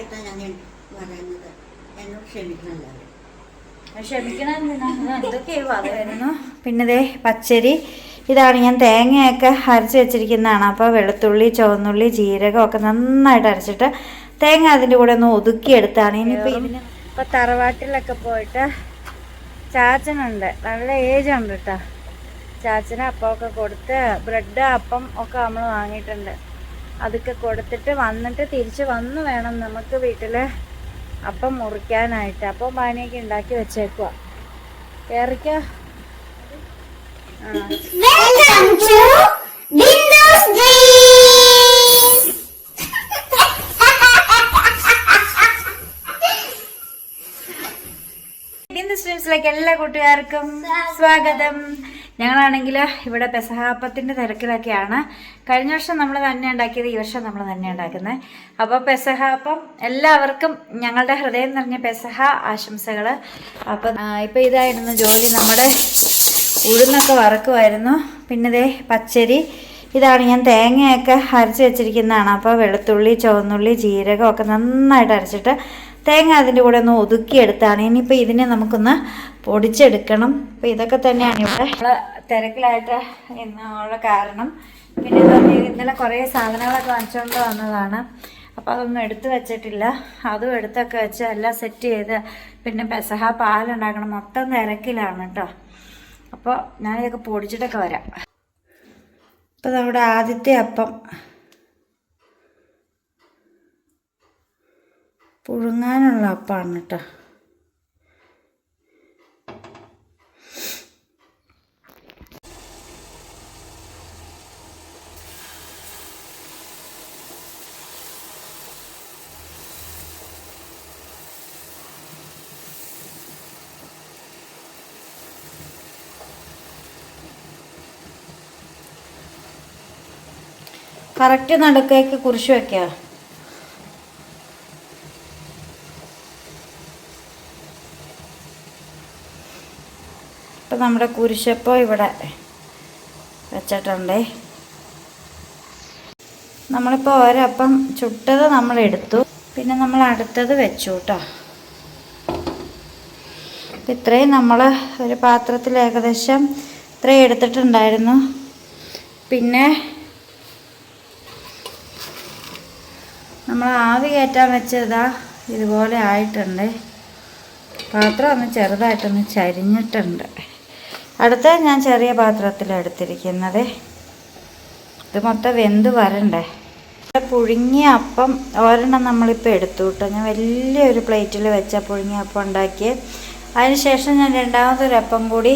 ലേറ്റായിട്ടാണ് ഞാൻ പറയുന്നത്. എന്നോട് ക്ഷമിക്കണം എല്ലാവരും. പിന്നെ ദേ പച്ചരി. ഇതാണ് ഞാൻ തേങ്ങയൊക്കെ അരച്ച് വെച്ചിരിക്കുന്നതാണ്. അപ്പോൾ വെളുത്തുള്ളി ചുവന്നുള്ളി ജീരകം ഒക്കെ നന്നായിട്ട് അരച്ചിട്ട് തേങ്ങ അതിന്റെ കൂടെ ഒന്ന് ഒതുക്കിയെടുത്താണ് ഇനിയിപ്പോൾ ഇതിന് ഇപ്പോൾ തറവാട്ടിലൊക്കെ പോയിട്ട് ചാച്ചനുണ്ട്. നല്ല ഏജ് ഉണ്ട് കേട്ടോ ചാച്ചന് അപ്പമൊക്കെ കൊടുത്ത് ബ്രെഡ് അപ്പം ഒക്കെ നമ്മൾ വാങ്ങിയിട്ടുണ്ട്. അതൊക്കെ കൊടുത്തിട്ട് വന്നിട്ട് തിരിച്ച് വന്ന് വേണം നമുക്ക് വീട്ടിൽ അപ്പം മുറിക്കാനായിട്ട്. അപ്പം പാനിയൊക്കെ ഉണ്ടാക്കി വെച്ചേക്കുക കയറിക്കോ എല്ലാ കൂട്ടുകാർക്കും സ്വാഗതം. ഞങ്ങളാണെങ്കിൽ ഇവിടെ പെസഹാപ്പത്തിന്റെ തിരക്കിലൊക്കെയാണ്. കഴിഞ്ഞ വർഷം നമ്മൾ തന്നെ ഉണ്ടാക്കിയത് ഈ വർഷം നമ്മൾ തന്നെ ഉണ്ടാക്കുന്നത്. അപ്പോൾ പെസഹാപ്പം എല്ലാവർക്കും ഞങ്ങളുടെ ഹൃദയം നിറഞ്ഞ പെസഹ ആശംസകൾ. അപ്പം ഇപ്പം ഇതായിരുന്നു ജോലി നമ്മുടെ ഉഴുന്നൊക്കെ വറക്കുമായിരുന്നു. പിന്നെ ദേ പച്ചരി. ഇതാണ് ഞാൻ തേങ്ങയൊക്കെ അരച്ച് വെച്ചിരിക്കുന്നതാണ്. അപ്പോൾ വെളുത്തുള്ളി ചുവന്നുള്ളി ജീരകമൊക്കെ നന്നായിട്ട് അരച്ചിട്ട് തേങ്ങ അതിന്റെ കൂടെ ഒന്ന് ഒതുക്കിയെടുത്താണ്. ഇനിയിപ്പോൾ ഇതിനെ നമുക്കൊന്ന് പൊടിച്ചെടുക്കണം. അപ്പോൾ ഇതൊക്കെ തന്നെയാണ് ഇവിടെ നമ്മൾ തിരക്കിലായിട്ട് ഇന്നുള്ള കാരണം. പിന്നെ ഇന്നലെ കുറേ സാധനങ്ങളൊക്കെ വാങ്ങിച്ചുകൊണ്ട് വന്നതാണ്. അപ്പോൾ അതൊന്നും എടുത്തു വെച്ചിട്ടില്ല. അതും എടുത്തൊക്കെ വെച്ച് എല്ലാം സെറ്റ് ചെയ്ത് പിന്നെ പെസഹ പാലുണ്ടാക്കണം. മൊത്തം തിരക്കിലാണ് കേട്ടോ. അപ്പോൾ ഞാനിതൊക്കെ പൊടിച്ചിട്ടൊക്കെ വരാം. അപ്പോൾ നമ്മുടെ ആദ്യത്തെ അപ്പം. പുഴുങ്ങാനുള്ള അപ്പാണ് കേട്ടോ കറക്റ്റ് നടുക്കേക്ക് കുരിശ് വെക്കുക ഇപ്പം നമ്മുടെ കുരിശപ്പം ഇവിടെ വെച്ചിട്ടുണ്ടേ. നമ്മളിപ്പോൾ ഒരപ്പം ചുട്ടത് നമ്മൾ എടുത്തു. പിന്നെ നമ്മൾ അടുത്തത് വെച്ചു കേട്ടോ അപ്പം ഇത്രയും നമ്മൾ ഒരു പാത്രത്തിൽ ഏകദേശം ഇത്രയും എടുത്തിട്ടുണ്ടായിരുന്നു. പിന്നെ നമ്മൾ ആവി കയറ്റാൻ വെച്ചതാ ഇതുപോലെ ആയിട്ടുണ്ട്. പാത്രം ഒന്ന് ചെറുതായിട്ടൊന്ന് ചരിഞ്ഞിട്ടുണ്ട്. അടുത്ത ഞാൻ ചെറിയ പാത്രത്തിലെടുത്തിരിക്കുന്നത് ഇത് മൊത്തം വെന്ത് വരണ്ടേ? പുഴുങ്ങിയ അപ്പം ഒരെണ്ണം നമ്മളിപ്പോൾ എടുത്തു കേട്ടോ. ഞാൻ വലിയൊരു പ്ലേറ്റിൽ വെച്ച പുഴുങ്ങിയ അപ്പം ഉണ്ടാക്കി. അതിനുശേഷം ഞാൻ രണ്ടാമതൊരു അപ്പം കൂടി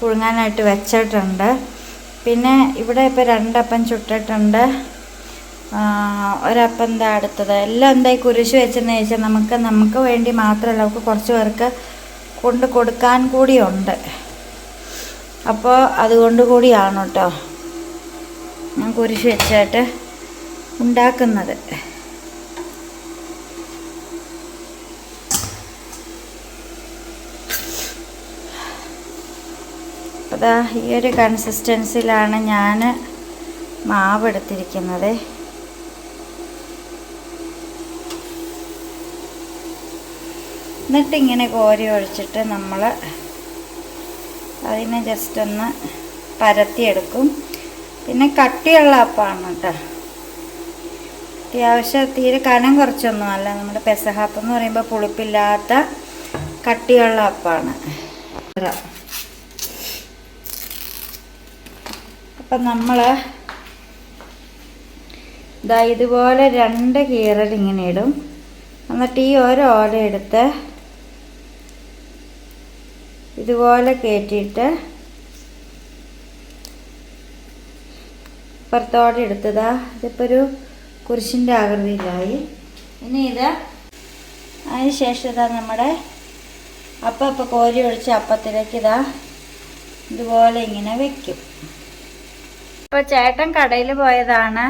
പുഴുങ്ങാനായിട്ട് വെച്ചിട്ടുണ്ട്. പിന്നെ ഇവിടെ ഇപ്പോൾ രണ്ടപ്പം ചുട്ടിട്ടുണ്ട്. ഒരപ്പം എന്താ അടുത്തത്. എല്ലാം എന്തായി കുരിശ് വെച്ചെന്ന് ചോദിച്ചാൽ നമുക്ക് നമുക്ക് വേണ്ടി മാത്രമല്ല നമുക്ക് കുറച്ച് പേർക്ക് കൊണ്ട് കൊടുക്കാൻ കൂടിയുണ്ട്. അപ്പോൾ അതുകൊണ്ട് കൂടിയാണ് കേട്ടോ ഞാൻ കുരിശ് വെച്ചിട്ട് ഉണ്ടാക്കുന്നത്. അതാ ഈ ഒരു കൺസിസ്റ്റൻസിലാണ് ഞാൻ മാവ് എടുത്തിരിക്കുന്നത്. എന്നിട്ട് ഇങ്ങനെ കോരി ഒഴിച്ചിട്ട് നമ്മൾ അതിനെ ജസ്റ്റ് ഒന്ന് പരത്തിയെടുക്കും. പിന്നെ കട്ടിയുള്ള അപ്പമാണ് കേട്ടോ. അത്യാവശ്യം തീരെ കനം കുറച്ചൊന്നും അല്ല. നമ്മുടെ പെസഹാപ്പ് എന്ന് പറയുമ്പോൾ പുളിപ്പില്ലാത്ത കട്ടിയുള്ള അപ്പമാണ് അപ്പം നമ്മൾ ഇതാ ഇതുപോലെ രണ്ട് കീറൽ ഇങ്ങനെ ഇടും. എന്നിട്ട് ഈ ഓരോ ഓല എടുത്ത് ഇതുപോലെ കയറ്റിയിട്ട് പുറത്തോടെ എടുത്തതാ. ഇതിപ്പോൾ ഒരു കുരിശിന്റെ ആകൃതിയിലായി. ഇനി ഇത് അതിന് ശേഷം ഇതാ നമ്മുടെ അപ്പം അപ്പം കോരി ഒഴിച്ച് അപ്പത്തിലേക്ക് ഇതാ ഇതുപോലെ ഇങ്ങനെ വെക്കും. ഇപ്പോൾ ചേട്ടൻ കടയിൽ പോയതാണ്.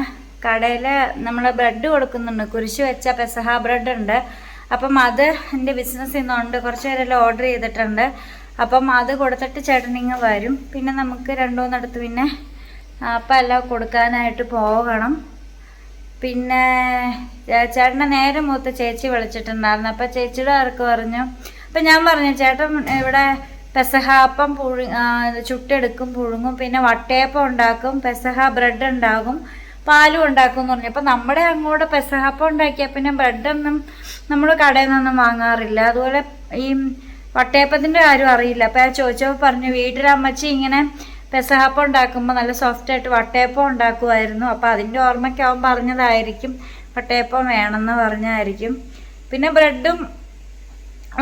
കടയിൽ നമ്മൾ ബ്രെഡ് കൊടുക്കുന്നുണ്ട്. കുരിശ് വെച്ച പെസഹ ബ്രെഡ് ഉണ്ട്. അപ്പം അത് എന്റെ ബിസിനസ്സിൽ നിന്നുണ്ട്. കുറച്ച് പേരെല്ലാം ഓർഡർ ചെയ്തിട്ടുണ്ട്. അപ്പം അത് കൊടുത്തിട്ട് ചേട്ടനിങ്ങ് വരും. പിന്നെ നമുക്ക് രണ്ടുമൂന്നിടത്ത് പിന്നെ അപ്പം എല്ലാം കൊടുക്കാനായിട്ട് പോകണം. പിന്നെ ചേട്ടന്റെ നേരെ മൂത്ത് ചേച്ചി വിളിച്ചിട്ടുണ്ടായിരുന്നു. അപ്പം ചേച്ചിയുടെ ആർക്ക് പറഞ്ഞു? അപ്പം ഞാൻ പറഞ്ഞു ചേട്ടൻ ഇവിടെ പെസഹാപ്പം പുഴു ചുട്ടെടുക്കും പുഴുങ്ങും പിന്നെ വട്ടയപ്പം ഉണ്ടാക്കും പെസഹ ബ്രെഡ് ഉണ്ടാകും പാലും ഉണ്ടാക്കും എന്ന് പറഞ്ഞു. അപ്പം നമ്മുടെ അങ്ങോട്ട് പെസഹാപ്പം ഉണ്ടാക്കിയാൽ പിന്നെ ബ്രെഡൊന്നും നമ്മൾ കടയിൽ നിന്നൊന്നും വാങ്ങാറില്ല. അതുപോലെ ഈ വട്ടയപ്പത്തിന്റെ കാര്യം അറിയില്ല. അപ്പം ഞാൻ ചോദിച്ചപ്പോൾ പറഞ്ഞു വീട്ടിലമ്മച്ചി ഇങ്ങനെ പെസഹാപ്പം ഉണ്ടാക്കുമ്പോൾ നല്ല സോഫ്റ്റായിട്ട് വട്ടയപ്പം ഉണ്ടാക്കുമായിരുന്നു അപ്പോൾ അതിന്റെ ഓർമ്മയ്ക്ക് അവൻ പറഞ്ഞതായിരിക്കും വട്ടയപ്പം വേണമെന്ന് പറഞ്ഞതായിരിക്കും. പിന്നെ ബ്രെഡും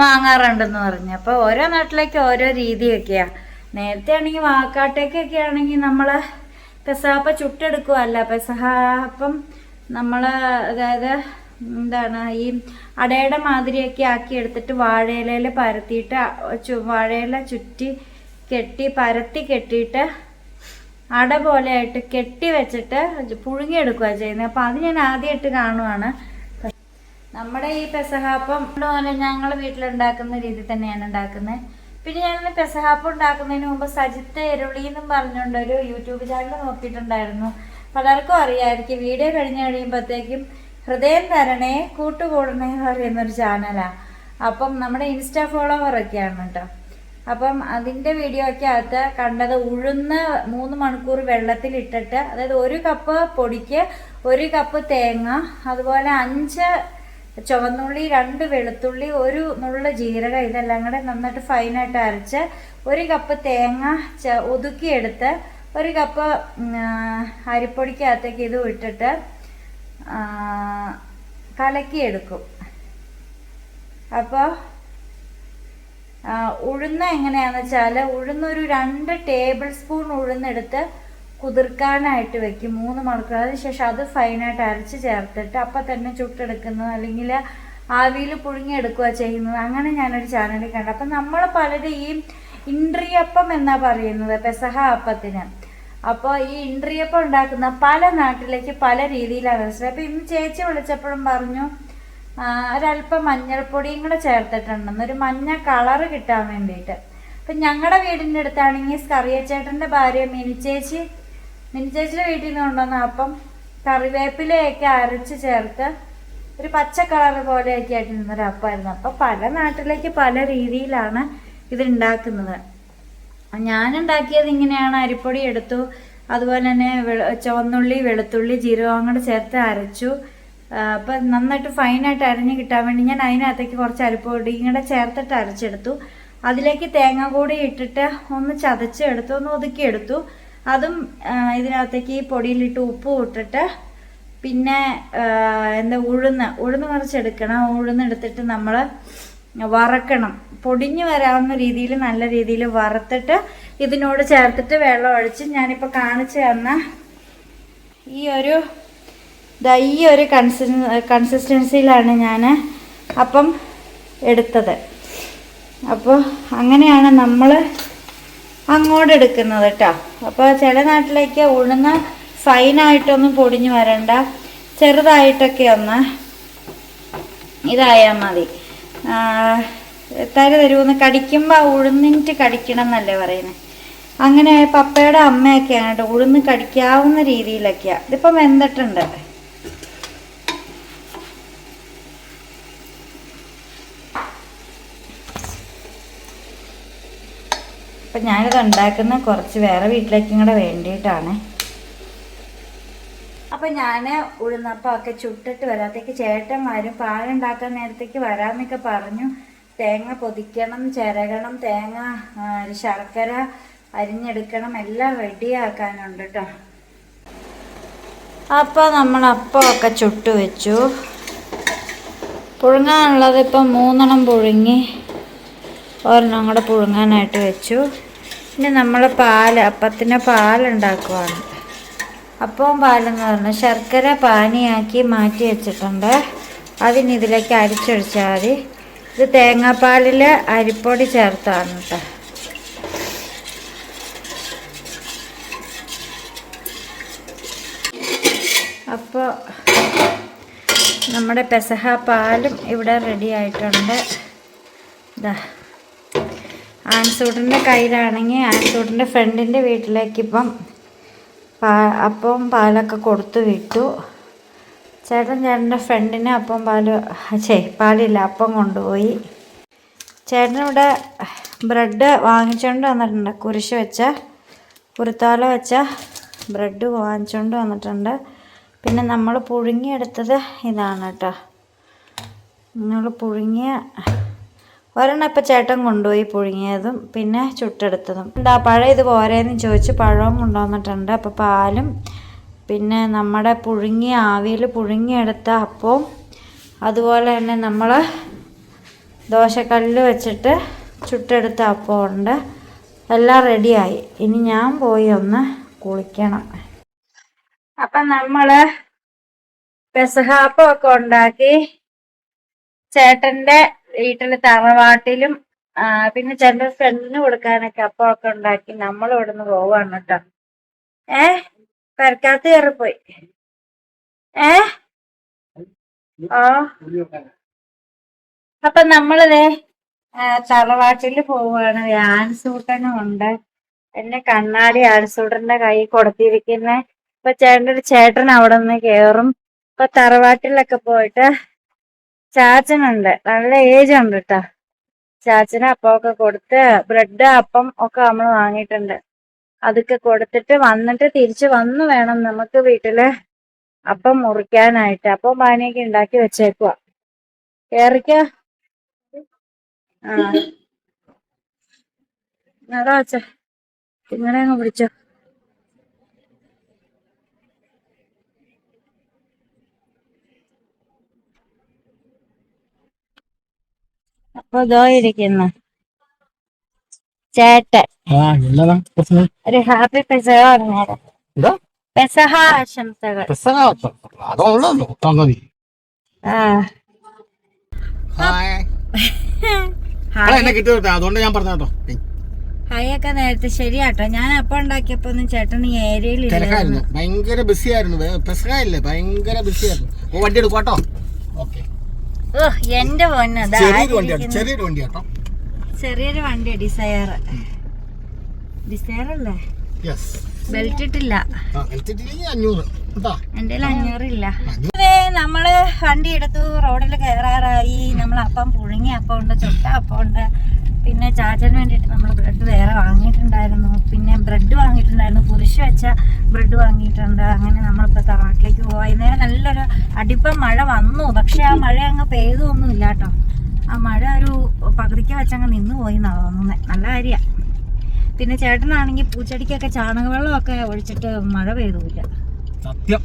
വാങ്ങാറുണ്ടെന്ന് പറഞ്ഞു. അപ്പോൾ ഓരോ നാട്ടിലേക്ക് ഓരോ രീതിയൊക്കെയാണ് നേരത്തെ ആണെങ്കിൽ വാക്കാട്ടേക്കൊക്കെ ആണെങ്കിൽ നമ്മൾ പെസഹാപ്പം ചുട്ടെടുക്കുമല്ല പെസഹാപ്പം നമ്മൾ അതായത് എന്താണ് ഈ അടയുടെ മാതിരിയൊക്കെ ആക്കി എടുത്തിട്ട് വാഴയിലയിൽ പരത്തിയിട്ട് ചു- വാഴയില ചുറ്റി കെട്ടി പരത്തി കെട്ടിയിട്ട് അട പോലെയായിട്ട് കെട്ടി വെച്ചിട്ട് പുഴുങ്ങിയെടുക്കുക ചെയ്യുന്നത്. അപ്പം അത് ഞാൻ ആദ്യമായിട്ട് കാണുവാണ്. നമ്മുടെ ഈ പെസഹാപ്പം പോലെ ഞങ്ങൾ വീട്ടിലുണ്ടാക്കുന്ന രീതി തന്നെയാണ് ഉണ്ടാക്കുന്നത്. പിന്നെ ഞാനിന്ന് പെസഹാപ്പം ഉണ്ടാക്കുന്നതിന് മുമ്പ് സജിത്ത് എരുളി എന്നും പറഞ്ഞുകൊണ്ട് ഒരു യൂട്യൂബ് ചാനൽ നോക്കിയിട്ടുണ്ടായിരുന്നു. പലർക്കും അറിയാമായിരിക്കും വീഡിയോ കഴിഞ്ഞ് കഴിയുമ്പോഴത്തേക്കും ഹൃദയം തരണേ കൂട്ടുകൂടണേ എന്ന് പറയുന്നൊരു ചാനലാണ് അപ്പം നമ്മുടെ ഇൻസ്റ്റാ ഫോളോവർ ഒക്കെയാണ് കേട്ടോ. അപ്പം അതിന്റെ വീഡിയോ ഒക്കെ അകത്ത് കണ്ടത് ഉഴുന്ന് മൂന്ന് മണിക്കൂർ വെള്ളത്തിലിട്ടിട്ട് അതായത് ഒരു കപ്പ് പൊടിക്ക് ഒരു കപ്പ് തേങ്ങ അതുപോലെ അഞ്ച് ചുവന്നുള്ളി രണ്ട് വെളുത്തുള്ളി ഒരു നുള്ള ജീരകം ഇതെല്ലാം കൂടെ നന്നായിട്ട് ഫൈനായിട്ട് അരച്ച് ഒരു കപ്പ് തേങ്ങ ച ഒതുക്കിയെടുത്ത് ഒരു കപ്പ് അരിപ്പൊടിക്കകത്തേക്ക് ഇത് ഇട്ടിട്ട് കലക്കിയെടുക്കും. അപ്പോൾ ഉഴുന്ന എങ്ങനെയാന്ന് വെച്ചാൽ ഉഴുന്നൊരു രണ്ട് ടേബിൾ സ്പൂൺ ഉഴുന്നെടുത്ത് കുതിർക്കാനായിട്ട് വെക്കും. മൂന്ന് മണിക്കൂർ. അതിനുശേഷം അത് ഫൈനായിട്ട് അരച്ച് ചേർത്തിട്ട് അപ്പം തന്നെ ചുട്ടെടുക്കുന്നത് അല്ലെങ്കിൽ ആവിയിൽ പുഴുങ്ങിയെടുക്കുക ചെയ്യുന്നത്. അങ്ങനെ ഞാനൊരു ചാനലിൽ കണ്ടു. അപ്പം നമ്മൾ പലരും ഈ ഇൻട്രിയപ്പം എന്നാണ് പറയുന്നത്? പെസഹ അപ്പത്തിന്. അപ്പോൾ ഈ ഇൻട്രിയപ്പം ഉണ്ടാക്കുന്ന പല നാട്ടിലേക്ക് പല രീതിയിലാണ്. മനസ്സിലായത് അപ്പം ഇന്ന് ചേച്ചി വിളിച്ചപ്പോഴും പറഞ്ഞു ഒരല്പം മഞ്ഞൾപ്പൊടിയും കൂടെ ചേർത്തിട്ടുണ്ടെന്ന്. ഒരു മഞ്ഞ കളറ് കിട്ടാൻ വേണ്ടിയിട്ട്. അപ്പം ഞങ്ങളുടെ വീടിന്റെ അടുത്താണെങ്കിൽ കറിയച്ചേട്ടന്റെ ഭാര്യ മിനിച്ചേച്ചി മിനിച്ചേച്ചിയുടെ വീട്ടിൽ നിന്ന് കൊണ്ടുവന്ന അപ്പം കറിവേപ്പിലയൊക്കെ അരച്ച് ചേർത്ത് ഒരു പച്ച കളർ പോലെയൊക്കെ ആയിട്ട് നിന്നൊരപ്പമായിരുന്നു. അപ്പം പല നാട്ടിലേക്ക് പല രീതിയിലാണ് ഇത് ഉണ്ടാക്കുന്നത്. ഞാനുണ്ടാക്കിയത് ഇങ്ങനെയാണ് അരിപ്പൊടി എടുത്തു. അതുപോലെ തന്നെ ചുവന്നുള്ളി വെളുത്തുള്ളി ജീരകം കൂടെ ചേർത്ത് അരച്ചു. അപ്പൊ നന്നായിട്ട് ഫൈനായിട്ട് അരഞ്ഞ് കിട്ടാൻ വേണ്ടി ഞാൻ അതിനകത്തേക്ക് കുറച്ച് അരിപ്പൊടി കൂടെ ചേർത്തിട്ട് അരച്ചെടുത്തു. അതിലേക്ക് തേങ്ങ കൂടി ഇട്ടിട്ട് ഒന്ന് ചതച്ചെടുത്തു ഒന്ന് ഒതുക്കിയെടുത്തു അതും ഇതിനകത്തേക്ക് ഈ പൊടിയിലിട്ട് ഉപ്പ് ഇട്ടിട്ട് പിന്നെ എന്താ ഉഴുന്ന് ഉഴുന്ന് കുറച്ചെടുക്കണം. ഉഴുന്നെടുത്തിട്ട് നമ്മൾ വറക്കണം. പൊടിഞ്ഞു വരാവുന്ന രീതിയിൽ നല്ല രീതിയിൽ വറുത്തിട്ട് ഇതിനോട് ചേർത്തിട്ട് വെള്ളം ഒഴിച്ച് ഞാനിപ്പോൾ കാണിച്ചു തന്ന ഈ ഒരു ഈ ഒരു കൺസിസ് കൺസിസ്റ്റൻസിയിലാണ് ഞാൻ അപ്പം എടുത്തത്. അപ്പോൾ അങ്ങനെയാണ് നമ്മൾ അങ്ങോട്ട് എടുക്കുന്നത് കേട്ടോ അപ്പോൾ ചില നാട്ടിലേക്ക് ഉഴുന്ന ഫൈനായിട്ടൊന്നും പൊടിഞ്ഞു വരണ്ട. ചെറുതായിട്ടൊക്കെ ഒന്ന് ഇതായാൽ മതി. തരി തരുമെന്ന് കടിക്കുമ്പോൾ ഉഴുന്നിട്ട് കടിക്കണം എന്നല്ലേ പറയുന്നത് അങ്ങനെ പപ്പയുടെ അമ്മയൊക്കെയാണ് കേട്ടോ ഉഴുന്ന് കടിക്കാവുന്ന രീതിയിലൊക്കെയാണ് ഇതിപ്പം വെന്തിട്ടുണ്ട്. അപ്പം ഞാനിത് ഉണ്ടാക്കുന്ന കുറച്ച് വേറെ വീട്ടിലേക്കും കൂടെ വേണ്ടിയിട്ടാണ്. അപ്പം ഞാൻ ഉഴുന്നപ്പം ഒക്കെ ചുട്ടിട്ട് വരാത്തേക്ക് ചേട്ടൻ വരും. പാലുണ്ടാക്കാൻ നേരത്തേക്ക് വരാമെന്നൊക്കെ പറഞ്ഞു. തേങ്ങ പൊതിക്കണം ചിരകണം തേങ്ങ ശർക്കര അരിഞ്ഞെടുക്കണം എല്ലാം റെഡിയാക്കാനുണ്ട് കേട്ടോ അപ്പോൾ നമ്മൾ അപ്പമൊക്കെ ചുട്ട് വെച്ചു. പുഴുങ്ങാനുള്ളത് ഇപ്പം മൂന്നെണ്ണം പുഴുങ്ങി ഒരെണ്ണം കൂടെ പുഴുങ്ങാനായിട്ട് വെച്ചു. ഇനി നമ്മൾ പാൽ അപ്പത്തിന് പാലുണ്ടാക്കുവാണ്. അപ്പവും പാലെന്ന് പറഞ്ഞാൽ ശർക്കര പാനിയാക്കി മാറ്റി വെച്ചിട്ടുണ്ട്. അതിന് ഇതിലേക്ക് അരിച്ചൊഴിച്ചാൽ മതി. ഇത് തേങ്ങാപ്പാലിൽ അരിപ്പൊടി ചേർത്താണ് കേട്ടോ അപ്പോൾ നമ്മുടെ പെസഹ പാലും ഇവിടെ റെഡി ആയിട്ടുണ്ട്. ഇതാ ആൻസൂട്ടിന്റെ കയ്യിലാണെങ്കിൽ ആൻസൂട്ടിന്റെ ഫ്രണ്ടിന്റെ വീട്ടിലേക്ക് ഇപ്പം പാ അപ്പവും പാലൊക്കെ കൊടുത്തു വിട്ടു. ചേട്ടൻ ചേട്ടന്റെ ഫ്രണ്ടിന് അപ്പം പാൽ ചേ പാലില്ല അപ്പം കൊണ്ടുപോയി. ചേട്ടനിവിടെ ബ്രെഡ് വാങ്ങിച്ചുകൊണ്ട് വന്നിട്ടുണ്ട്. കുരിശ് വെച്ച കുരുത്താല വെച്ച ബ്രെഡ് വാങ്ങിച്ചുകൊണ്ട് വന്നിട്ടുണ്ട്. പിന്നെ നമ്മൾ പുഴുങ്ങിയെടുത്തത് ഇതാണ് കേട്ടോ. നമ്മൾ പുഴുങ്ങിയ ഒരെണ്ണം ഇപ്പം ചേട്ടൻ കൊണ്ടുപോയി പുഴുങ്ങിയതും പിന്നെ ചുട്ടെടുത്തതും. എന്താ പഴം ഇത് പോരേന്ന് ചോദിച്ച് പഴവും കൊണ്ടുവന്നിട്ടുണ്ട്. അപ്പോൾ പാലും പിന്നെ നമ്മുടെ പുഴുങ്ങിയ ആവിയിൽ പുഴുങ്ങിയെടുത്ത അപ്പവും അതുപോലെ തന്നെ നമ്മൾ ദോശക്കല്ല് വെച്ചിട്ട് ചുട്ടെടുത്ത അപ്പമുണ്ട് എല്ലാം റെഡിയായി. ഇനി ഞാൻ പോയി ഒന്ന് കുളിക്കണം. അപ്പം നമ്മൾ പെസഹാപ്പമൊക്കെ ഉണ്ടാക്കി ചേട്ടന്റെ വീട്ടിൽ തറവാട്ടിലും പിന്നെ ചെറിയ ഫ്രണ്ടിന് കൊടുക്കാനൊക്കെ അപ്പമൊക്കെ ഉണ്ടാക്കി നമ്മൾ ഇവിടുന്ന് പോവാണ് കേട്ടോ. ഏ? പെരക്കാത്ത കയറിപ്പോയി. ഏ? ഓ അപ്പൊ നമ്മളിതേ തറവാട്ടിൽ പോവാണ്. ആൻസൂട്ടനും ഉണ്ട് എന്നെ കണ്ണാടി ആൻസൂട്ടന്റെ കൈ കൊടുത്തിരിക്കുന്നെ. ഇപ്പൊ ചേട്ടന്റെ ഒരു ചേട്ടൻ അവിടെ നിന്ന് കേറും. ഇപ്പൊ തറവാട്ടിലൊക്കെ പോയിട്ട് ചാച്ചനുണ്ട്. നല്ല ഏജ് ഉണ്ട് കേട്ടാ ചാച്ചന് അപ്പമൊക്കെ കൊടുത്ത് ബ്രെഡ് അപ്പം ഒക്കെ നമ്മൾ വാങ്ങിയിട്ടുണ്ട്. അതൊക്കെ കൊടുത്തിട്ട് വന്നിട്ട് തിരിച്ചു വന്ന് വേണം നമുക്ക് വീട്ടിൽ അപ്പം മുറിക്കാനായിട്ട്. അപ്പം പാനിയൊക്കെ ഉണ്ടാക്കി വെച്ചേക്കുക കേറിക്ക. ആ. അതാ അച്ഛ നിങ്ങളെ അങ്ങ് പിടിച്ചോ. അപ്പൊ ഇതോ ഇരിക്കുന്നു. ചേട്ടൻ. ആ എന്നതാ പ്രശ്നം? ഒരു ഹാപ്പി പെസഹ പറഞ്ഞേരം. പെസഹ ആശംസകൾ. ആ. അതുകൊണ്ട് ഞാൻ പറഞ്ഞ കേട്ടോ. നേരത്തെ ശരിയാട്ടോ. ഞാൻ അപ്പൊ ഉണ്ടാക്കിയപ്പോ ഒന്നും ചേട്ടൻ ഈ ഏരിയയിൽ തിരക്കായിരുന്നു. ഭയങ്കര ബിസി ആയിരുന്നു. പെസക ഇല്ലേ ഭയങ്കര ബിസി ആയിരുന്നു. ഓ വണ്ടി എടുക്കും കേട്ടോ ഓക്കെ ഓ എന്റെ പൊന്ന് ചെറിയൊരു വണ്ടിയാണ്. ചെറിയൊരു വണ്ടി കേട്ടോ. ചെറിയൊരു വണ്ടി ഡിസയർ ഡിസയർ അല്ലേ? ബെൽറ്റ് ഇട്ടില്ല. ആ ഇട്ടില്ലെങ്കിൽ അഞ്ഞൂറ്. എന്റെ അഞ്ഞൂറില്ല. നമ്മൾ വണ്ടി എടുത്തു റോഡിൽ കയറാറായി നമ്മൾ അപ്പം പുഴുങ്ങി അപ്പം ഉണ്ട് ചുട്ട അപ്പം ഉണ്ട്. പിന്നെ ചാച്ചന് വേണ്ടിയിട്ട് നമ്മൾ ബ്രെഡ് വേറെ വാങ്ങിയിട്ടുണ്ടായിരുന്നു. പിന്നെ ബ്രെഡ് വാങ്ങിയിട്ടുണ്ടായിരുന്നു. കുരിശ് വെച്ച ബ്രെഡ് വാങ്ങിയിട്ടുണ്ട്. അങ്ങനെ നമ്മളിപ്പോൾ തറവാട്ടിലേക്ക് പോവാം. വൈകുന്നേരം നല്ലൊരു അടിപ്പം മഴ വന്നു. പക്ഷെ ആ മഴ അങ്ങ് പെയ്തൊന്നും ഇല്ല കേട്ടോ. ആ മഴ ഒരു പകുതിക്ക് വെച്ചങ്ങ് നിന്ന് പോയി എന്നാണ് തോന്നുന്നത് നല്ല കാര്യമാണ് പിന്നെ ചേട്ടനാണെങ്കിൽ പൂച്ചെടിക്കൊക്കെ ചാണകവെള്ളമൊക്കെ ഒഴിച്ചിട്ട് മഴ പെയ്തുമില്ല സത്യം.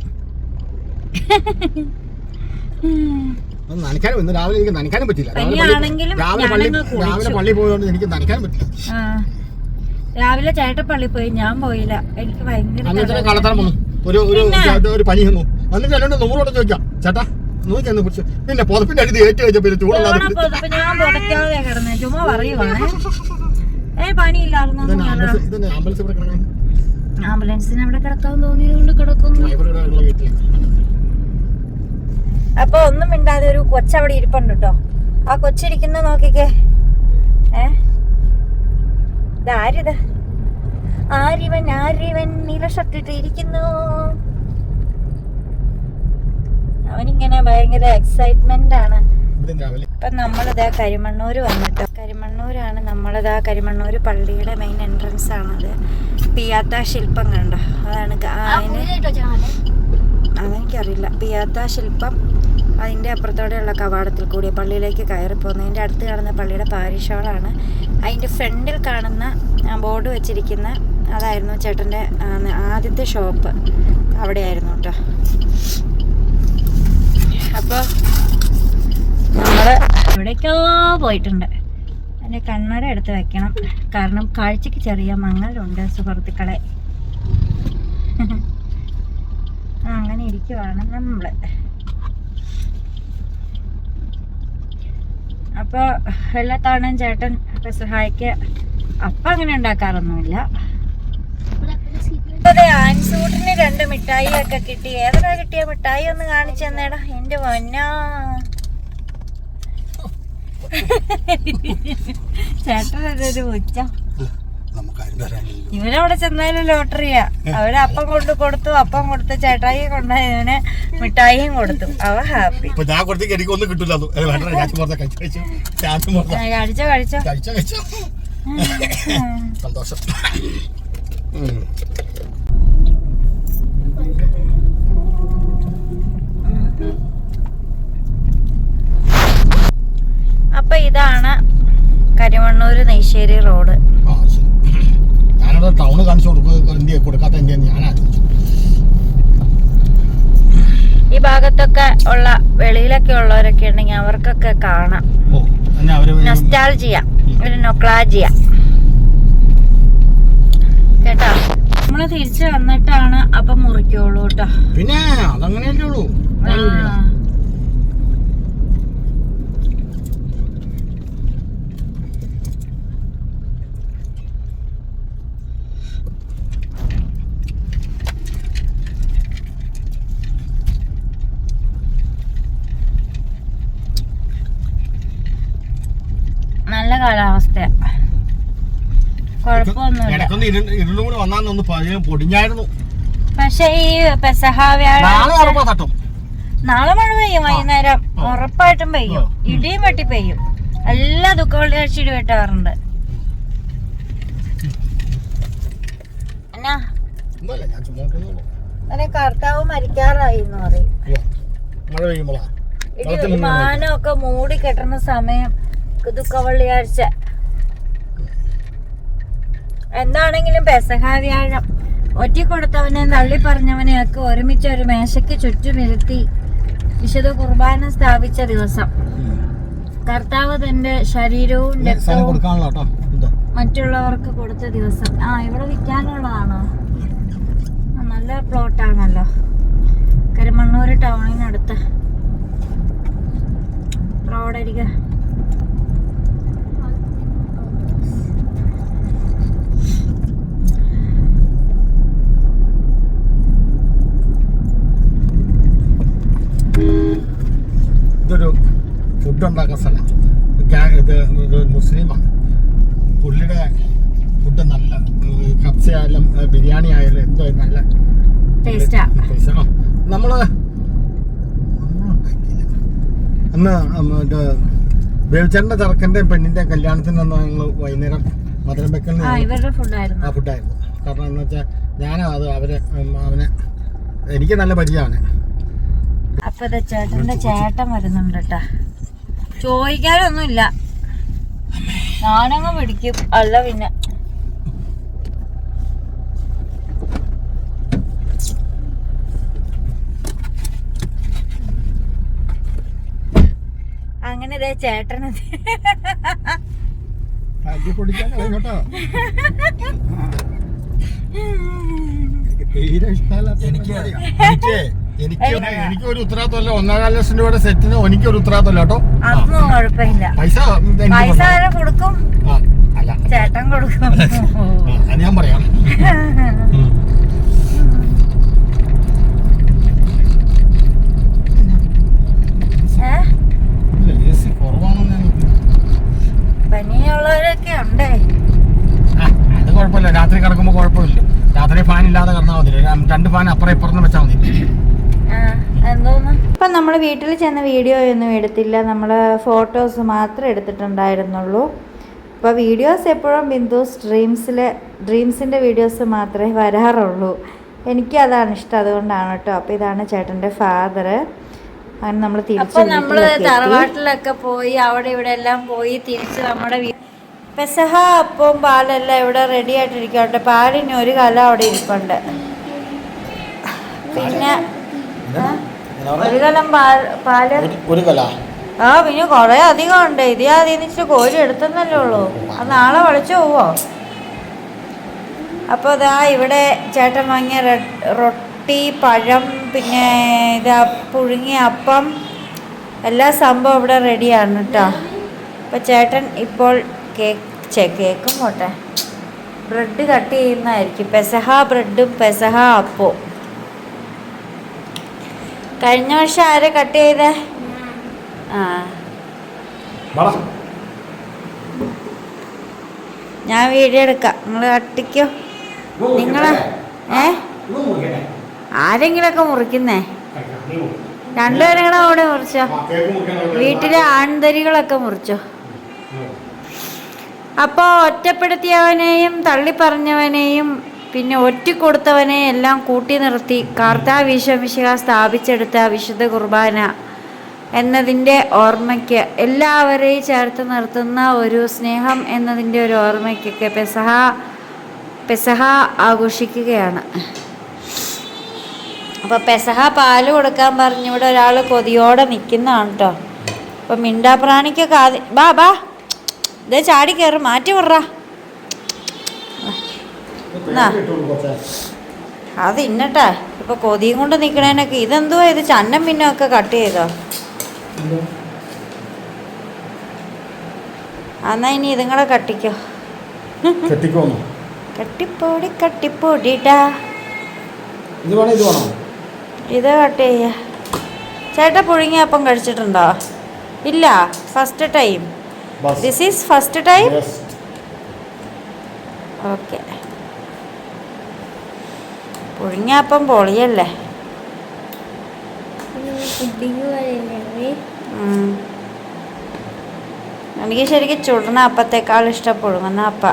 നനയ്ക്കാനും ഇന്ന് രാവിലെ എനിക്ക് നനയ്ക്കാനും പറ്റില്ല രാവിലെ പള്ളി- രാവിലെ പള്ളി പോയതുകൊണ്ട് എനിക്ക് നനയ്ക്കാനും പറ്റില്ല ആ. രാവിലെ ചേട്ടപ്പള്ളി പോയി ഞാൻ പോയില്ല. എനിക്ക് ഭയങ്കര കള്ളത്തരം വന്നു. ഒരു ഒരു പിന്നെ? ഒരു പനി വന്നു. വന്നിട്ട് എന്നോട് നൂറോടെ ചോദിക്കാം. ചേട്ടാ നോക്കി എന്ന് കുറിച്ച് പിന്നെ പുതപ്പിന്റെ അടി ഏറ്റു വെച്ച പിന്നെ ചൂടല്ലാതെ ഞാൻ പുതയ്ക്കാതെ കിടന്നേ. ചുമ്മാ പറയുവാണേ. ഏ ഇവിടെ ആംബുലൻസിന് അവിടെ കിടക്കാൻ കിടക്കുന്നു വീട്ടിൽ അപ്പൊ ഒന്നും മിണ്ടാതെ ഒരു കൊച്ചവിടെ ഇരിപ്പുണ്ട് കേട്ടോ ആ കൊച്ചിരിക്കുന്ന നോക്കിക്കേ. ഏ? ഇതാരിത്? ആരിവൻ ആരിവൻ നീല ഷർട്ടിട്ട് ഇരിക്കുന്നു. അവനിങ്ങനെ ഭയങ്കര എക്സൈറ്റ്മെന്റ് ആണ്. ഇപ്പൊ നമ്മളിതാ കരിമണ്ണൂർ വന്നിട്ടോ. കരിമണ്ണൂരാണ് നമ്മളിതാ കരിമണ്ണൂർ പള്ളിയുടെ മെയിൻ എൻട്രൻസ് ആണത്. പിയാത്ത ശില്പം കണ്ടോ? അതാണ് അതിന് അതെനിക്കറിയില്ല പിയാത്ത ശില്പം അതിന്റെ അപ്പുറത്തോടെയുള്ള കവാടത്തിൽ കൂടി പള്ളിയിലേക്ക് കയറി പോകുന്നതിന്റെ അടുത്ത് കാണുന്ന പള്ളിയുടെ പാരിഷ് ഹാളാണ് അതിന്റെ ഫ്രണ്ടിൽ കാണുന്ന ബോർഡ് വെച്ചിരിക്കുന്ന അതായിരുന്നു ചേട്ടന്റെ ആദ്യത്തെ ഷോപ്പ്. അവിടെയായിരുന്നു കേട്ടോ. അപ്പോൾ നമ്മൾ എവിടേക്കോ പോയിട്ടുണ്ട്. എന്റെ കണ്ണട എടുത്ത് വെക്കണം. കാരണം കാഴ്ചക്ക് ചെറിയ മങ്ങലുണ്ട് സുഹൃത്തുക്കളെ ആ, അങ്ങനെ ഇരിക്കുവാണ് നമ്മൾ അപ്പോൾ എല്ലാ തവണയും ചേട്ടൻ പെസഹായിക്ക് അപ്പം അങ്ങനെ ഉണ്ടാക്കാറൊന്നുമില്ല. ആൻസൂട്ടിന് രണ്ട് മിഠായി ഒക്കെ കിട്ടി. ഏതാ കിട്ടിയ മിഠായി ഒന്ന് കാണിച്ചു തന്നേടാ എന്റെ പൊന്നാ. ചേട്ടനൊരു ഉച്ച ഇവനവിടെ ചെന്നാലും ലോട്ടറിയാ. അവർ അപ്പം കൊണ്ട് കൊടുത്തു അപ്പം കൊടുത്ത് ചേട്ടായി കൊണ്ടുപോയി ഇവന് മിഠായിയും കൊടുത്തു. അവ ഹാപ്പി. ഞാൻ കൊടുത്തേക്ക് എനിക്കൊന്നും കിട്ടില്ല അത് ഞാൻ പുറത്തെ കഴിച്ചു കഴിച്ചു കഴിച്ചോ സന്തോഷം. അപ്പൊ ഇതാണ് കരിമണ്ണൂര് നെയ്ശ്ശേരി റോഡ്. ഞാനിവിടെ ടൗണ് കാണിച്ചു കൊടുക്കുക എന്തിയാ കൊടുക്കാത്ത ഇന്ത്യ ഞാൻ ആലോചിച്ചു. ഈ ഭാഗത്തൊക്കെ ഉള്ള വെളിയിലൊക്കെ ഉള്ളവരൊക്കെ ഉണ്ടെങ്കിൽ അവർക്കൊക്കെ കാണാം. നൊസ്റ്റാൾജിയ ഒരു നൊക്ലാജിയ കേട്ടോ? നമ്മൾ തിരിച്ചു വന്നിട്ടാണ് അപ്പം മുറിക്കുള്ളൂ കേട്ടോ. പിന്നെ അതങ്ങനെയല്ലേ ഉള്ളൂ ആ. നല്ല കാലാവസ്ഥയാ കൂടി വന്നാന്നൊന്ന് പൊടിഞ്ഞായിരുന്നു. പക്ഷേ ഈ പെസഹ വ്യാഴാഴ്ച നാളെ മഴ പെയ്യും വൈകുന്നേരം. ഉറപ്പായിട്ടും പെയ്യും. ഇടിയും വെട്ടി പെയ്യും എല്ലാ ദുഃഖ വെള്ളിയാഴ്ച ഇടി വെട്ടാറുണ്ട്. കർത്താവ് മരിക്കാറായി എന്ന് പറയും മാനമൊക്കെ മൂടി കെട്ടുന്ന സമയം. ദുഃഖ വെള്ളിയാഴ്ച എന്താണെങ്കിലും പെസഹ വ്യാഴം ഒറ്റ കൊടുത്തവനെ തള്ളി പറഞ്ഞവനെയൊക്കെ ഒരുമിച്ച് ഒരു മേശയ്ക്ക് ചുറ്റുമിരുത്തി വിശുദ്ധ കുർബാന സ്ഥാപിച്ച ദിവസം. കർത്താവ് തന്റെ ശരീരവും രക്തവും മറ്റുള്ളവർക്ക് കൊടുത്ത ദിവസം. ആ ഇവിടെ വിൽക്കാനുള്ളതാണോ? നല്ല പ്ലോട്ടാണല്ലോ കരിമണ്ണൂർ ടൗണിനടുത്ത് റോഡരിക ഇതൊരു ഫുഡ് ഉണ്ടാക്കുന്ന സ്ഥലം. ഇത് മുസ്ലിമാണ്. പുള്ളിയുടെ ഫുഡ് നല്ല കപ്സയായാലും ആയാലും ബിരിയാണി ആയാലും എന്തോ നല്ല നമ്മൾ. അന്ന് ഇത് ബേബിച്ചേട്ടന്റെ ചെറുക്കന്റെ പെണ്ണിന്റെ കല്യാണത്തിന് അന്ന് ഞങ്ങൾ വൈകുന്നേരം മധുരം വെക്കൽ ആ ഫുഡായിരുന്നു. കാരണം എന്ന് വെച്ചാൽ ഞാനും അത് അവരെ അവനെ എനിക്ക് നല്ല പരിചയമാണ്. അപ്പൊ ഇത് ചേട്ടന്റെ ചേട്ടൻ വരുന്നുണ്ട് കേട്ടാ ചോദിക്കാനൊന്നുമില്ല. ഞാനങ്ങ് പിടിക്കും. അല്ല പിന്നെ. അങ്ങനെ ദേ ചേട്ടന് തല്ലി പൊടിക്കാൻ കളയും കേട്ടോ. എനിക്ക് തീരെ ഇഷ്ടമല്ലാത്ത എനിക്ക് എനിക്ക് എനിക്ക് ഒരു ഉത്തരവാദിത്തമല്ല. ഒന്നേകാൽ ലക്ഷം രൂപയുടെ സെറ്റിന് എനിക്ക് ഒരു ഉത്തരവാദിത്തമല്ല കേട്ടോ. അതൊന്നും കുഴപ്പമില്ല. പൈസ പൈസ. കൊടുക്കും? അല്ല. ചേട്ടൻ കൊടുക്കും. ഞാൻ പറയാം. പനിയുള്ളവരൊക്കെ ഉണ്ടേ. അത് കുഴപ്പമില്ല. രാത്രി കിടക്കുമ്പോൾ കുഴപ്പമില്ല. രാത്രി ഫാൻ ഇല്ലാതെ കിടന്നാൽ മതി. രണ്ട് ഫാൻ അപ്പുറം ഇപ്പുറം വെച്ചാൽ മതി. ഇപ്പം നമ്മൾ വീട്ടിൽ ചെന്ന വീഡിയോ ഒന്നും എടുത്തില്ല. നമ്മൾ ഫോട്ടോസ് മാത്രമേ എടുത്തിട്ടുണ്ടായിരുന്നുള്ളൂ. അപ്പോൾ വീഡിയോസ് എപ്പോഴും ബിന്ദുസ് ഡ്രീംസിൽ ഡ്രീംസിന്റെ വീഡിയോസ് മാത്രമേ വരാറുള്ളൂ. എനിക്ക് അതാണ് ഇഷ്ടം. അതുകൊണ്ടാണ് കേട്ടോ. അപ്പോൾ ഇതാണ് ചേട്ടന്റെ ഫാദർ അങ്ങനെ നമ്മൾ തിരിച്ചു നമ്മൾ തറവാട്ടിലൊക്കെ പോയി അവിടെ ഇവിടെ എല്ലാം പോയി തിരിച്ച് നമ്മുടെ പെസഹ അപ്പവും പാലെല്ലാം ഇവിടെ റെഡി ആയിട്ടിരിക്കട്ടെ പാലിന് ഒരു കല അവിടെ ഇരിപ്പുണ്ട്. പിന്നെ? ഒരു കലം പാൽ പാൽ? ഒരു കല? ആ പിന്നെ കൊറേ അധികം ഉണ്ട്. ഇത് ഇച്ചിരി കോരി എടുത്തെന്നല്ലേ ഉള്ളൂ. അത് നാളെ വിളിച്ചു പോവോ? അപ്പോൾ ഇതാ ഇവിടെ ചേട്ടൻ വാങ്ങിയ റൊട്ടി പഴം പിന്നെ ഇതാ പുഴുങ്ങിയ അപ്പം. എല്ലാ സംഭവം ഇവിടെ റെഡിയാണ് കേട്ടോ അപ്പോൾ ചേട്ടൻ ഇപ്പോൾ കേക്ക് ചേ കേക്കും പോട്ടെ. ബ്രെഡ് കട്ട് ചെയ്യുന്നതായിരിക്കും. പെസഹ ബ്രെഡും പെസഹ അപ്പവും. കഴിഞ്ഞ വർഷം ആരെ കട്ട് ചെയ്തേ? ആ. ഞാൻ വീഡിയോ എടുക്കാം. നിങ്ങൾ കട്ടിക്കോ നിങ്ങൾ? ഏ? ആരെങ്കിലൊക്കെ മുറിക്കുന്നേ? രണ്ടുപേരും കൂടെ അവിടെ മുറിച്ചോ? വീട്ടിലെ ആൺതരികളൊക്കെ മുറിച്ചോ? അപ്പോൾ ഒറ്റപ്പെടുത്തിയവനെയും തള്ളിപ്പറഞ്ഞവനെയും പിന്നെ ഒറ്റിക്കൊടുത്തവനെയും എല്ലാം കൂട്ടി നിർത്തി കാർത്താവിശ്വമിശിക സ്ഥാപിച്ചെടുത്ത വിശുദ്ധ കുർബാന എന്നതിന്റെ ഓർമ്മയ്ക്ക് എല്ലാവരെയും ചേർത്ത് നിർത്തുന്ന ഒരു സ്നേഹം എന്നതിന്റെ ഒരു ഓർമ്മയ്ക്കൊക്കെ പെസഹ പെസഹ ആഘോഷിക്കുകയാണ്. അപ്പോൾ പെസഹ പാൽ കൊടുക്കാൻ പറഞ്ഞ് ഇവിടെ ഒരാൾ കൊതിയോടെ നിൽക്കുന്നതാണ് കേട്ടോ അപ്പോൾ മിണ്ടാപ്രാണിക്കൊക്കെ ആദ്യം ബാ ബാ ഇതേ ചാടി കയറി മാറ്റി വിട്രാ എന്നാ. അത് ഇന്നട്ടെ ഇപ്പൊ കൊതിയും കൊണ്ട് നിക്കണേനൊക്കെ ഇതെന്തോ ഇത്? ചന്നം പിന്നും ഒക്കെ കട്ട് ചെയ്തോ? എന്നാ ഇനി ഇതുങ്ങളെ കട്ടിക്കോ. കട്ടിപ്പൊടി കട്ടിപ്പൊടിട്ടാ. ഇത് കട്ട് ചെയ്യ. ചേട്ട പുഴുങ്ങിയ അപ്പം കഴിച്ചിട്ടുണ്ടോ? ഇല്ല. First time. This is first time. Okay പുഴുങ്ങിയ അപ്പം പൊളിയല്ലേ. എനിക്ക് ശരിക്കും ചുടുന്ന അപ്പത്തേക്കാൾ ഇഷ്ടം പുഴുങ്ങുന്ന അപ്പ.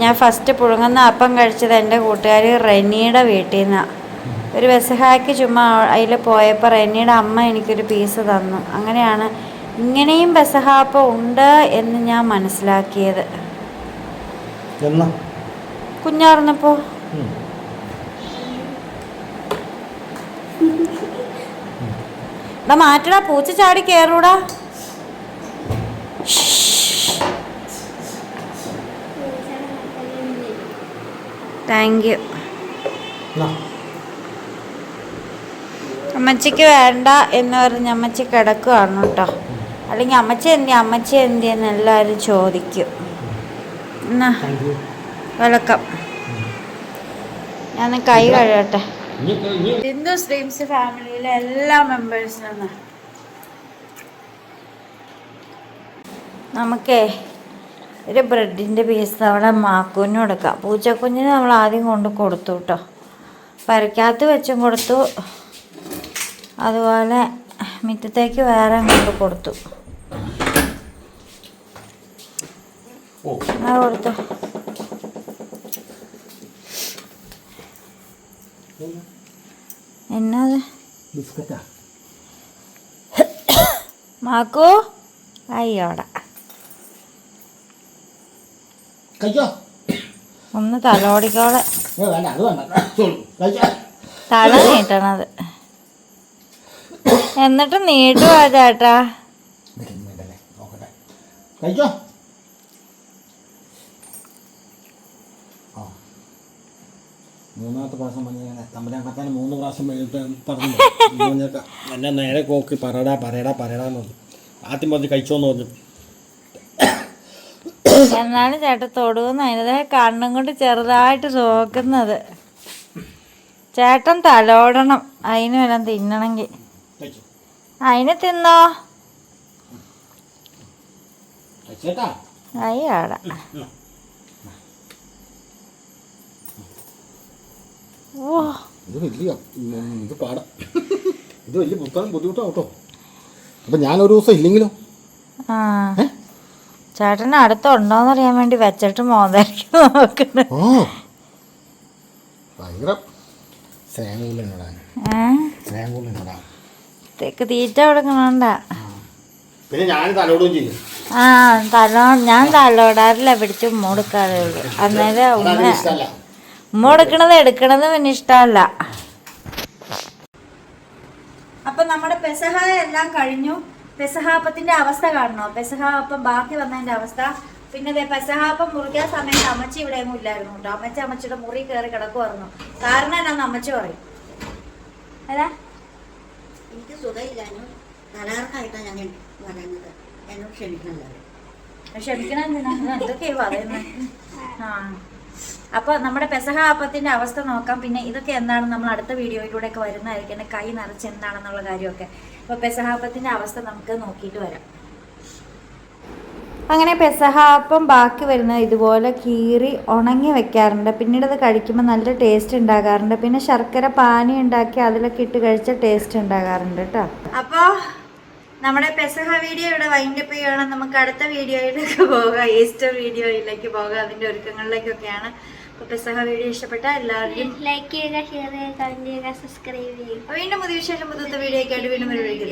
ഞാൻ ഫസ്റ്റ് പുഴുങ്ങുന്ന അപ്പം കഴിച്ചത് എന്റെ കൂട്ടുകാർ റെനിയുടെ വീട്ടിൽ നിന്നാണ് ഒരു വെസഹാക്ക് ചുമ്മാ അതിൽ പോയപ്പോൾ റെനിയുടെ അമ്മ എനിക്കൊരു പീസ് തന്നു. അങ്ങനെയാണ് ഇങ്ങനെയും വെസഹാപ്പ ഉണ്ട് എന്ന് ഞാൻ മനസ്സിലാക്കിയത്. കുഞ്ഞാർന്നപ്പോൾ എടാ മാറ്റടാ പൂച്ച ചാടി കയറൂടാ താങ്ക് യു. അമ്മച്ചിക്ക് വേണ്ട എന്ന് പറഞ്ഞ് അമ്മച്ചി കിടക്കുകയാണ് കേട്ടോ. അല്ലെങ്കിൽ അമ്മച്ചി എന്തി അമ്മച്ചി എന്തി എന്ന് എല്ലാവരും ചോദിക്കും. എന്നാ വിളക്കം ഞാൻ കൈ കഴുകട്ടെ. ഹിന്ദു സ്ട്രീംസ് ഫാമിലിയിലെ എല്ലാ മെമ്പേഴ്സിനും നമുക്കേ ഒരു ബ്രെഡിന്റെ പീസ് അവിടെ മാക്കൂന് കൊടുക്കാം പൂച്ചക്കുഞ്ഞിന് നമ്മൾ ആദ്യം കൊണ്ട് കൊടുത്തു കേട്ടോ പരക്കാത്ത വെച്ചും കൊടുത്തു. അതുപോലെ മിറ്റത്തേക്ക് വേറെ കൊണ്ട് കൊടുത്തു. കൊടുത്തു. എന്നത് ബിസ്ക്കറ്റാ മാക്കോ അയ്യോട ഒന്ന് തലോടിക്കോളെ തല നീട്ടണത്. എന്നിട്ട് നീട്ടുവാ ചേട്ടാ. കഴിച്ചോ മൂന്നാമത്തെ പ്രാവശ്യം പറഞ്ഞ തമ്പരാൻ കത്താൻ മൂന്ന് പ്രാവശ്യം പറഞ്ഞു പറഞ്ഞേക്കാം എന്നെ നേരെ കോക്കി പറയടാ പറയടാ പറയടാ എന്ന് പറഞ്ഞു. ആദ്യം പറഞ്ഞ് കഴിച്ചോന്ന് പറഞ്ഞു. എന്നാലും ചേട്ടൻ തൊടുവെന്ന് അതിനെ കണ്ണും കൊണ്ട് ചെറുതായിട്ട് നോക്കുന്നത് ചേട്ടൻ തലോടണം. അതിന് വല്ലതും തിന്നണമെങ്കിൽ. അതിന് തിന്നോ? അയ്യോടാ ഇത് വലിയ ഇത് പാടാ. ഇത് വലിയ പുസ്തകം ബുദ്ധിമുട്ടാണ് കേട്ടോ അപ്പം ഞാനൊരു ദിവസം ഇല്ലെങ്കിലോ? ആ. അടുത്തുണ്ടോന്ന് ചേട്ടന് അടുത്തുണ്ടോന്നറിയാൻ വേണ്ടി വെച്ചിട്ട് മോതായിരിക്കും നോക്കണേ. ഭയങ്കര തെക്ക് തീറ്റ കൊടുക്കണോണ്ട പിന്നെ ഞാൻ ചെയ്യും. ആ തലോ ഞാൻ തലോടാറില്ല പിടിച്ച് മൂടുക്കാറേ ഉള്ളു. അന്നേരം ഉമ്മ ഉമ്മ കൊടുക്കണത് എടുക്കണത് പിന്നെ ഇഷ്ടമല്ല. അപ്പൊ നമ്മുടെ പെസഹ എല്ലാം കഴിഞ്ഞു. പെസഹാപ്പത്തിന്റെ അവസ്ഥ കാണണോ? പെസഹാപ്പം ബാക്കി വന്നതിന്റെ അവസ്ഥ? പിന്നെ ദേ പെസഹാപ്പം മുറിക്കാൻ സമയത്ത് അമ്മച്ചി ഇവിടെ ഒന്നും ഇല്ലായിരുന്നു കേട്ടോ. അമ്മച്ചി അമ്മച്ചിയുടെ മുറി കയറി കിടക്കുമായിരുന്നു കാരണം എന്നാന്ന് അമ്മച്ചി പറയും. അതാ എനിക്ക് സുഖമില്ലാനും തലകർക്കായിട്ടാണ് ഞാൻ പറയുന്നത് എന്നോട് ക്ഷമിക്കണമല്ലോ ക്ഷമിക്കണം എന്തിനാ? ഇത് എന്തൊക്കെയാ പറയുന്നത് ആ. അപ്പൊ നമ്മുടെ പെസഹ അപ്പത്തിന്റെ അവസ്ഥ നോക്കാം. പിന്നെ ഇതൊക്കെ എന്താണ്? നമ്മൾ അടുത്ത വീഡിയോയിലൂടെ ഒക്കെ വരുന്നതായിരിക്കും കൈ നിറച്ച് എന്താണെന്നുള്ള കാര്യമൊക്കെ. അപ്പോൾ പെസഹ അപ്പത്തിന്റെ അവസ്ഥ നമുക്ക് നോക്കിയിട്ട് വരാം. അങ്ങനെ പെസഹ അപ്പം ബാക്കി വരുന്ന ഇതുപോലെ കീറി ഉണങ്ങി വെക്കാറുണ്ട്. പിന്നീട് അത് കഴിക്കുമ്പോൾ നല്ല ടേസ്റ്റ് ഉണ്ടാകാറുണ്ട്. പിന്നെ ശർക്കര പാനി ഉണ്ടാക്കി അതിലൊക്കെ ഇട്ട് കഴിച്ച ടേസ്റ്റ് ഉണ്ടാകാറുണ്ട് കേട്ടോ. അപ്പോൾ നമ്മുടെ പെസഹ വീഡിയോ ഇവിടെ വൈൻഡപ്പ് ചെയ്യണം നമുക്ക് അടുത്ത വീഡിയോയിലേക്ക് പോകാം. ഈസ്റ്റർ വീഡിയോയിലേക്ക് പോകാം. അതിന്റെ ഒരുക്കങ്ങളിലേക്കൊക്കെയാണ്. അപ്പോൾ പെസഹ വീഡിയോ ഇഷ്ടപ്പെട്ട എല്ലാവരും ലൈക്ക് ചെയ്യുക ഷെയർ ചെയ്യുക കമന്റ് ചെയ്യുക സബ്സ്ക്രൈബ് ചെയ്യുക. വീണ്ടും പുതിയ വിശേഷം പുതുത്ത വീഡിയോ ഒക്കെ ആയിട്ട് വീണ്ടും ഒരു വീഡിയോ.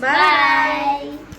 Bye.